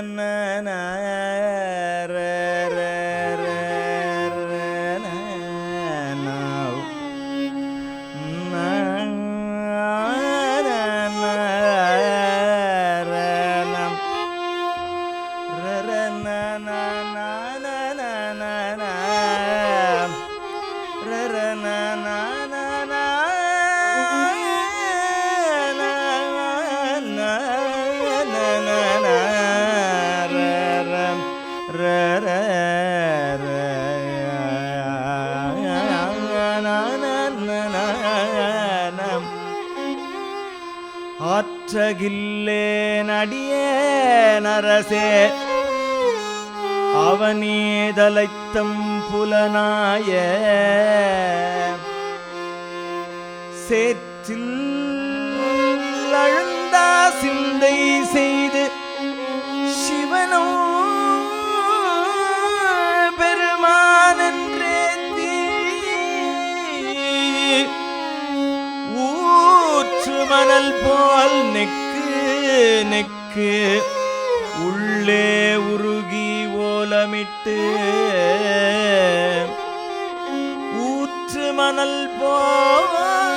من ஆற்றகில்லே நடியே நரசே. அவனேதலைத்தம் புலனாய. சேற்றில் அழுந்தா சிந்தை செய்த கடல் போல் நெக்கு நெக்கு. உள்ளே உருகி ஓலமிட்டு. ஊற்று மணல் போல்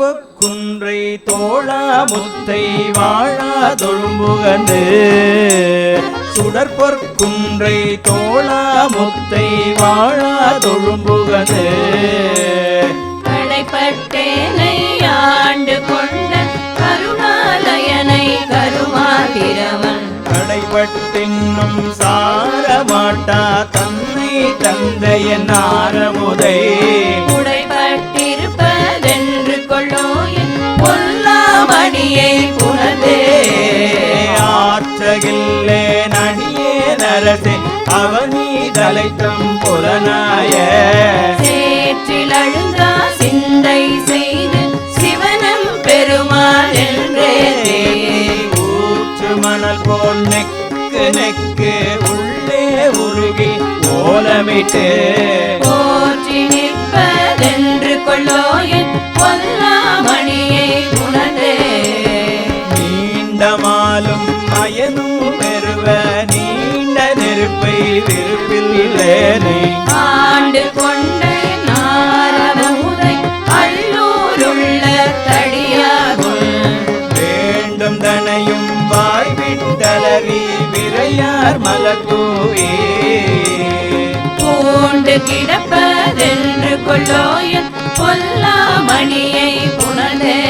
சுடற்பக்குன்றை தோழா முத்தை வாழா தொழும்புகந்து சுடற்பொற்குன்றை தோழா முத்தை வாழா தொழும்புகந்து கடைப்பட்டேனை ஆண்டு கொண்ட கருணாலயனை கருமாதிரவன் கடைப்பட்டின்னும் சாரமாட்டா தன்னை தந்தையன் ஆரமுதை. நரசே அவனி தலைத்தம் புலனாய. சேற்றில் அழுந்தா சிந்தை செய்து சிவனம் பெருமாள் என்றே. ஊற்று மணல் போல் நெக்கு நெக்கு உள்ளே உருகி ஓலமிட்டு. போற்றி நிற்பதென்று கொள்ளோ என் பொல்லாமணியை புனதே நீண்டமாலும் மயனும் பெறுவ நீண்ட நெருப்பை விருப்பில்லேனை ஆண்டு கொண்ட நாரமுதை அல்லூருள்ள தடியாகுள். வேண்டும் தனையும் வாய்விட்டலறி விரையார் மலத்தூயே பூண்டு கிடப்பதென்று கொள்ளோ என் பொல்லாமணியை புனதே.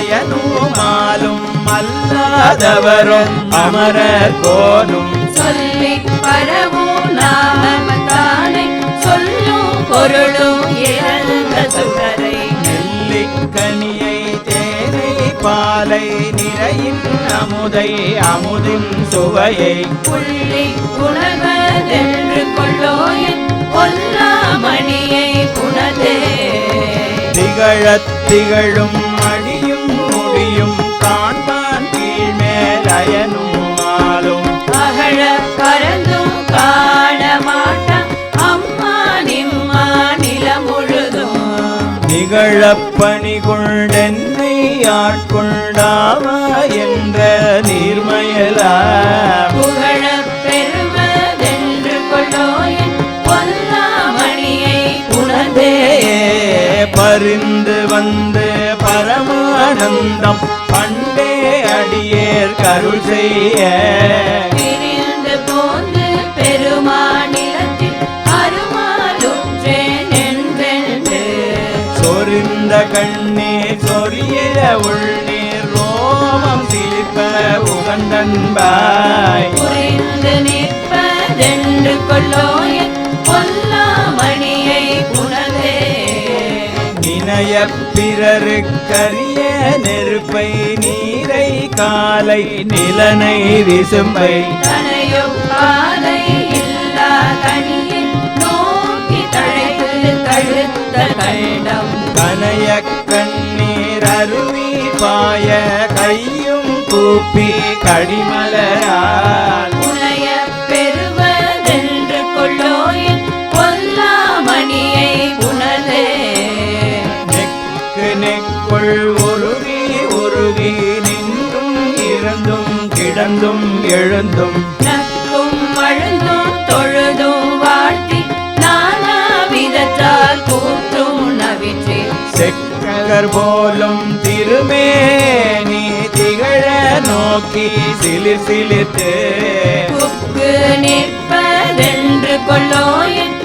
அல்லிக்கமலத்தயனுமாலும் அல்லாதவரும் அமரர் கோனும் சொல்லி பரவும் நாமத்தானை சொல்லும் பொருளும் இறந்த சுடரை. நெல்லிக்கனியை தேனை பாலை நிறையின் அமுதை அமுதின் சுவையை. புள்ளி உணர்வதென்று கொள்ளோயின் பொல்லாமணியை புனதே திகழத் திகழும் அடியும் முடியும் காண்பான் கீழ்மேலயனும் மாலும் அகழ பறந்தும் காண மாட்டான். அம்மா நிம்மா நிலம் முழுதும். நிகழப் பணி கொண்டென்னை ஆட்கொண்டாவா என்ற நீர்மயலா. பரிந்து வந்து பரமானந்தம். பண்டே அடியேர் கருள் செய்ய. பிரிந்து போந்து பெருமாநிலத்தில் சொரிந்த கண்ணீர் சொரிய உள்நீர் ரோமம் சிலிப்ப உகந்தன்பாய் புரிந்து நிற்பதென்று நினைய பிறருக்கரிய நெருப்பை நீரை காலை நிலனை விசும்பை. கனைய கண்ணீர் அருவி பாய கையும் கூப்பி கடிமலரால் எழுந்தும். நக்கும் அழுந்தும் தொழுதும் வாழ்த்தி நானா விதத்தால் கூற்றும் நவிற்றி செக்கர் போலும் திருமேனி திகழ நோக்கி சிலிர் சிலிர்த்து நிற்பதென்று கொள்ளோயின்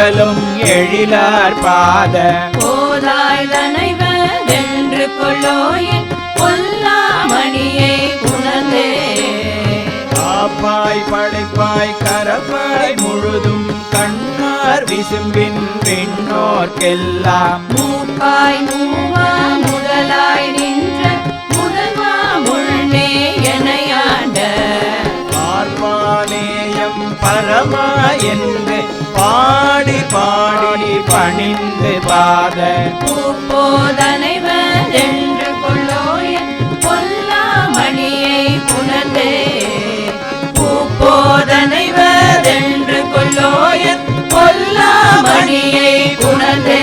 பகலும் எழிலார் பாத. போதாய் தனைவதென்று கொள்ளோயின் பொல்லாமணியை புனதே காப்பாய் படைப்பாய் கரப்பாய் முழுதும் கண்ணார் விசும்பின் விண்ணோர்க்கெல்லாம் மூப்பாய் மூவா முதலாய் நின்ற முதல்வா முன்னே எனையாண்ட பார்ப்பானேயம் பரமா என்று பாடி பாடி பணிந்து பாத. பூப்போதனைவதென்று கொள்ளோயின் பொல்லாமணியை புனதே பூப்போதனைவதென்று கொள்ளோயின் பொல்லாமணியை புனதே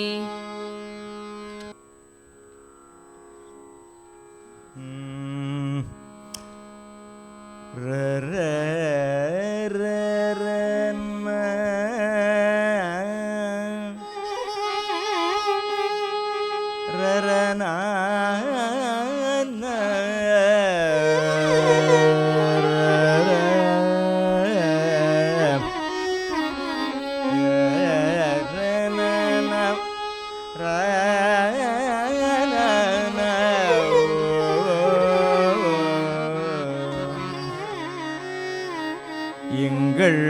எங்கள்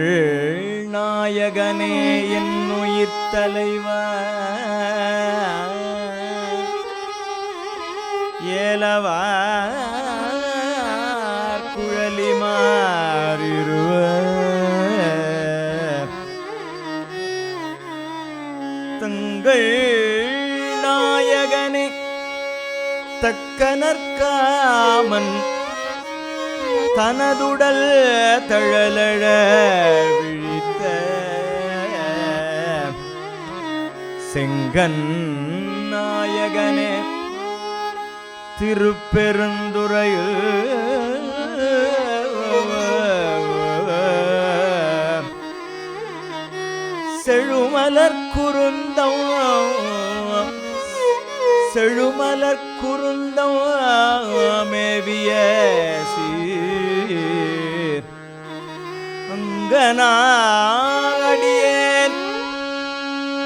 நாயகனே என்னுயிர் உயிர் தலைவா. ஏலவார் குழலி மாறிருவ தங்கள் நாயகனே தக்கனற்காமன் தனதுடல் தழலழ விழித்த செங்கன் நாயகனே திருப்பெருந்துறையில் செழுமலர் குருந்தம் செழுமலர் குருந்தம் மேவிய சீர் அங்கனாடியேன்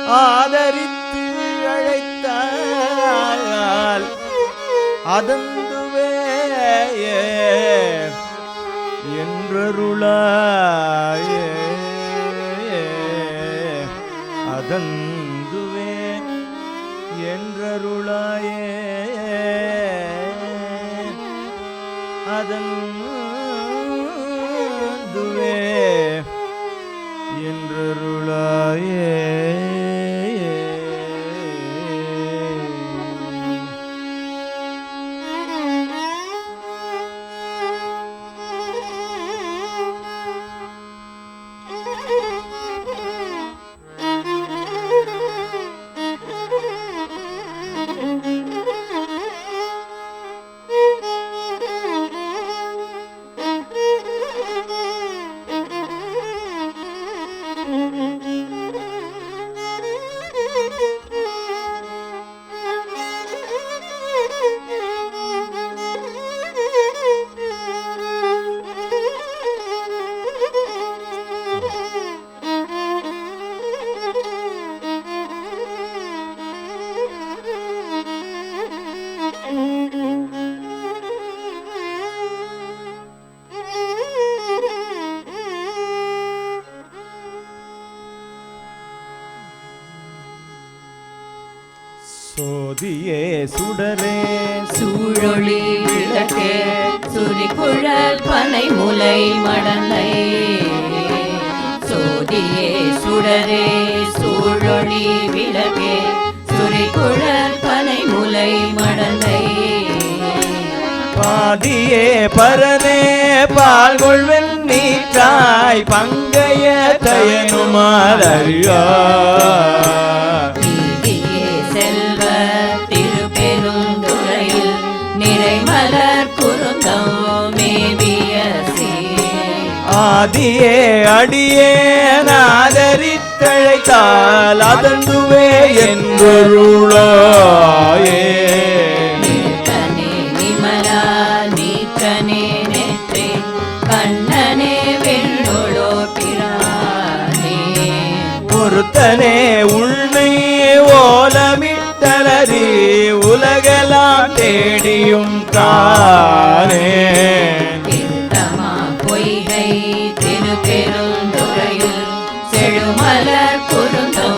ஆதரித்து அழைத்தால் அதந்துவே என்றருளாயே. அதந்துவே என்றருளாயே. அதன் என்றருளாயே சுரிகுழல் முலை மடலை பாதியே பரனே பால் கொள்வென் நீற்றாய் பங்கைய தயனுமாறியா ஆதியே அடியே ஆதரித்தழைத்தால் அதந்துவே பிரானே. ஒருத்தனே உன்னை ஓலமிட்டலரி உலகெல்லாம் தேடியும் பொய்கை திருப்பெருந்துறையில் செழுமலர் குறுந்தோ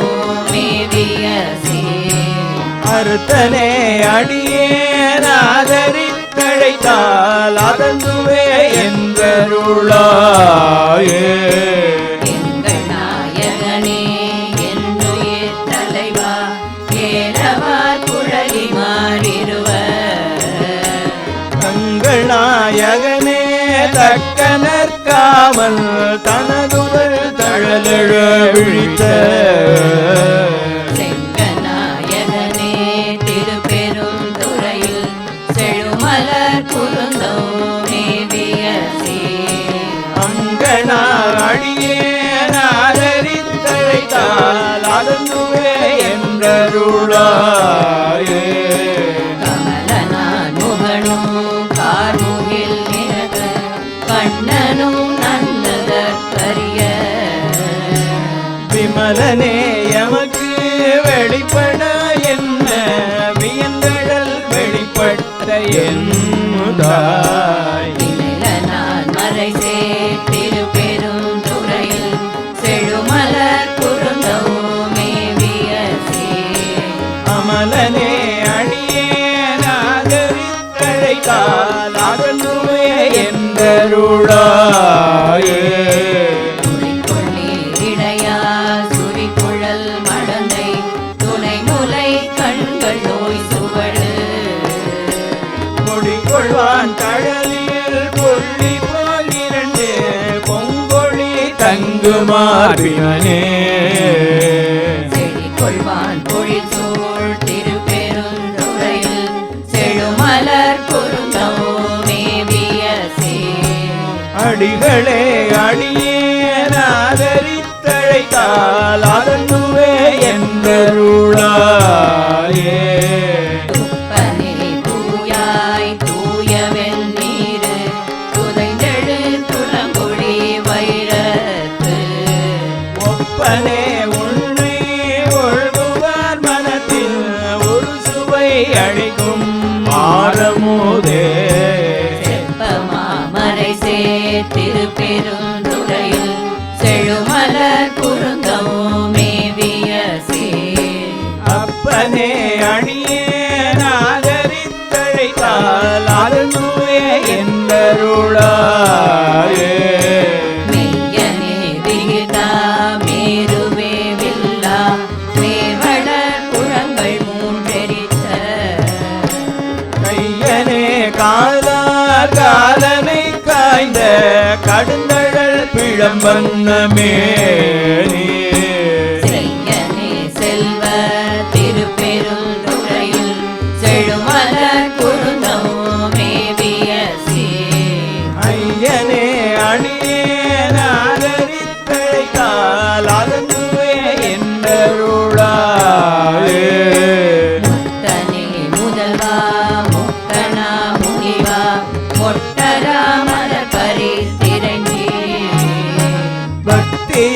மேவிய அறுத்தனே அடியே ஆதரித்தழைத்தால் அதந்துவே தங்கள் நாயகனே தக்கனற்காமல் நிழலான் மறை சேர் திருப்பெருந்துறையில் செழுமலர் குறுந்தோ அமலனே அடியே ஆதரித்தழைத்தால் அதனுவே என்றருளாயே மார்பினே கொள்வான் பொழில் சோழ் திருப்பெருந்துறையில் செழுமலர் பொருந்தோமேவிய அடிகளே அடியே ஆதரித்தழைத்தால் ஆதரி வண்ணமே.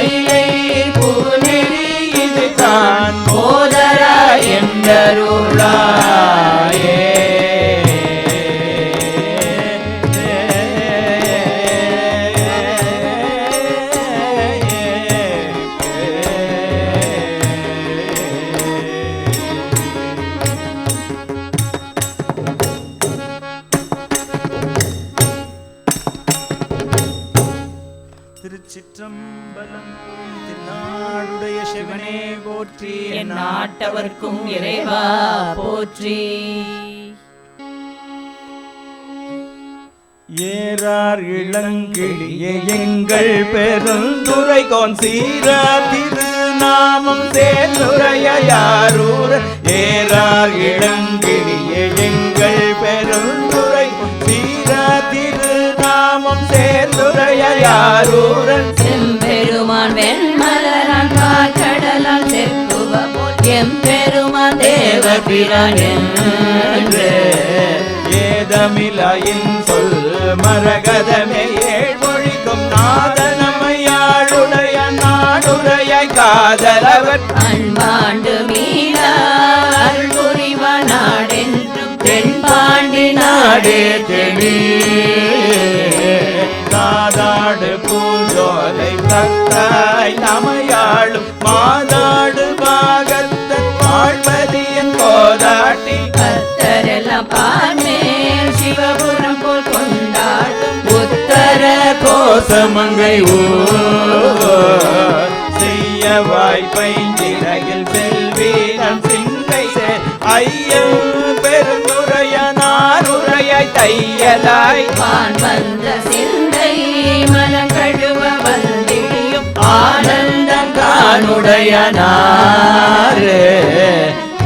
மல்லை பூநெறி இதுதான் போதரா என்றரு நாட்டவர்க்கும் இறைவா போற்றி. ஏறார் இளங்கிளியே எங்கள் பெருந்துரை கோன் சீரா திருநாமம் சேருரைய யாரூர். ஏறார் இளங்கிளியே எங்கள் பெருந்துரை சீரா திருநாமம் சேர்ந்துரைய யாரூரன் செம்பெருமான் வெண்மலரான் பிறனென்று ஏதமிலையின் சொல் மரகதமே ஏழ்மொழிக்கும் நாதனமையாளுடைய நாடுடைய காதலவர். அன்பாண்டு மீனா அல்புரிவ நாடென்றும் தென்பாண்டி நாடே தெளி. காதாடு பூஞ்சோலை பத்தாய் நமையாளும் மாத ஆன்மேல் சிவபுரம் போல் கொண்டாடும் உத்தர கோசமங்கை ஊர் செய்ய வாய்ப்பை நிலையில் செல்வீரன் சிந்தை ஐயன் பெருந்துரையனார் உரையாய் தையலாய். வான் வந்த சிந்தை மலங்கழுவ வந்திடியும் ஆனந்தம் கானுடையனாரே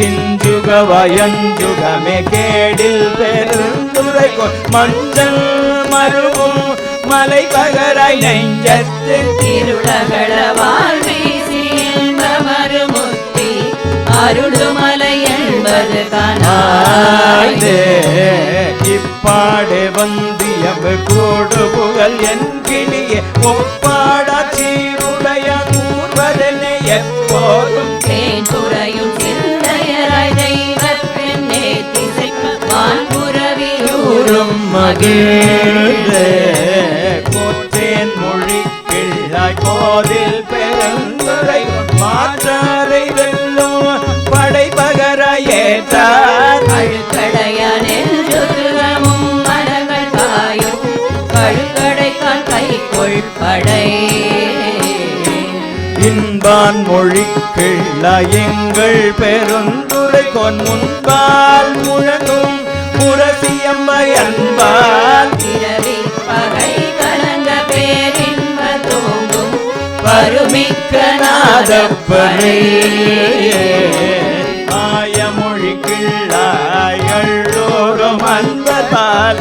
கிஞ்சுக வயஞ்சுகமே கேடில் பெருந்துரை மஞ்சள் மருவும் மலை பகராய் நெஞ்சத்து திருளகள வாழ்வீசி அருளுமலை என்பது கனாய்தே இப்பாடு வந்தியவு கூடு புகழ் என் கிளியே ஒப்பாடாட்சியுடைய கூறும் மகிழ்ந்தே போற்றேன் மொழி கிள்ளாய் போதில் பெருந்துரை மாற்றாரை வெல்லும் படை பகர ஏற்றார் படை. இன்பான் மொழி கிள்ளாய் எங்கள் பெருந்துரை கொன் முன்பால் முழங்கும் முரசியம்மை அன்பால் பிறவி பகை கலந்த பேரின்ப தூங்கும் பருமிக்க நாதப்பனே. அன்பதால்